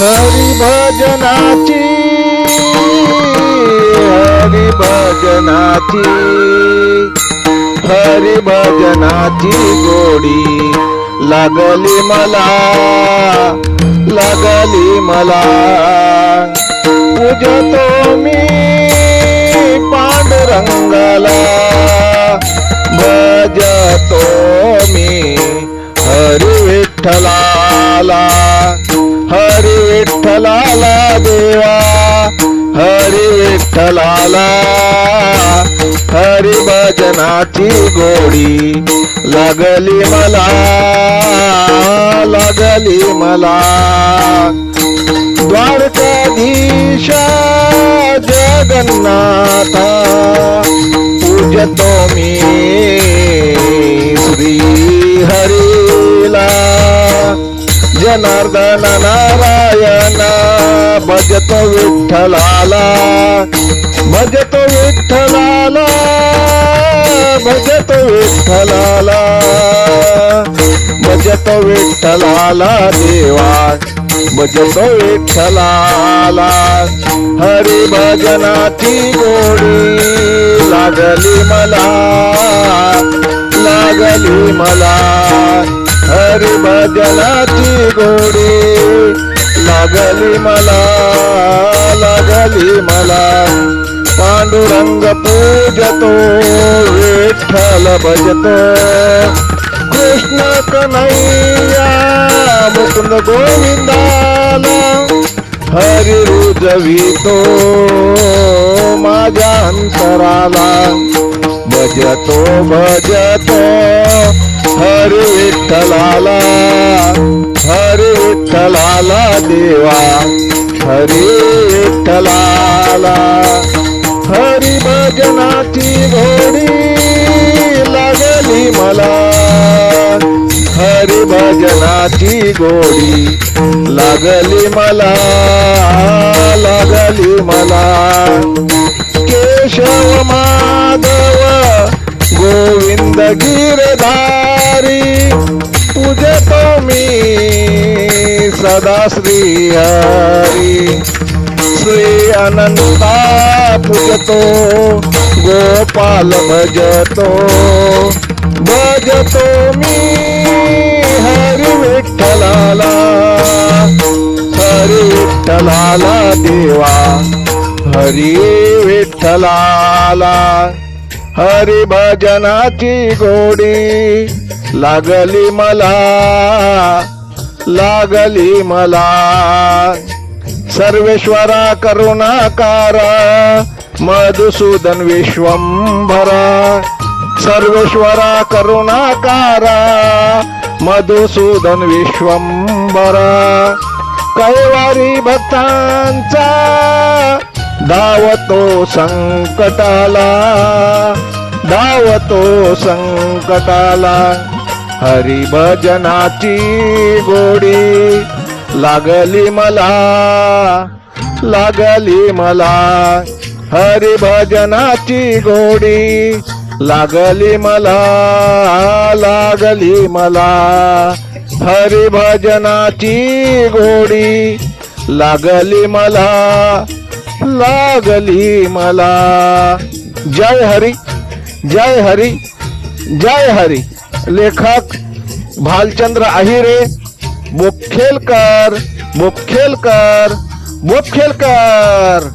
हरी भजनाची हरी भजनाची हरी भजनाची गोडी लागली मला लागली मला. पूजतो मी पांडुरंगाला. विठ्ठलाला देवा. हरी विठ्ठलाला. हरी भजनाची गोडी लागली मला लागली मला. द्वारकाधीश जगन्नाथा पूजतो मी श्री हरीला. जनार्दन नारायण भजतो विठ्ठलाला भजतो विठ्ठलाला भजतो विठ्ठलाला भजतो विठ्ठलाला देवा भजतो विठ्ठलाला. हरी भजनाची गोडी लागली मला लागली मला. हरी भजनाची गोडी लागली मला लागली मला. पांडुरंग पूजतो विठ्ठल भजतो. कृष्ण कन्हैया मुकुंद गोविंदाला हरी रुजवितो माझ्या अंतराला भजतो भजतो. हरी विठ्ठलाला हरी विठ्ठलाला देवा हरी विठ्ठलाला हरी भजनाची घोडी लागली मला. हरी भजनाची गोडी लागली मला लागली मला. गोविंद गिरधारी पूजतो मी सदा श्री हरी श्री अनंता पूजतो गोपाल भजतो भजतो मी हरी विठ्ठलाला हरी विठ्ठलाला देवा हरी विठ्ठलाला। हरिभजनाची गोडी. लागली मला लागली मला. सर्वेश्वरा करुणाकारा मधुसूदन विश्वंभरा. सर्वेश्वरा करुणाकारा मधुसूदन विश्वंभरा. कैवारी भक्तांचा धावतो संकटाला धावतो संकटाला. हरिभजनाची गोडी लागली मला लागली मला. हरिभजनाची गोडी लागली मला लागली मला. हरिभजनाची गोडी लागली मला लागली मला. जय हरी जय हरी जय हरी. लेखक भालचंद्र अहिरे बोखेलकर बोखेलकर मुखेलकर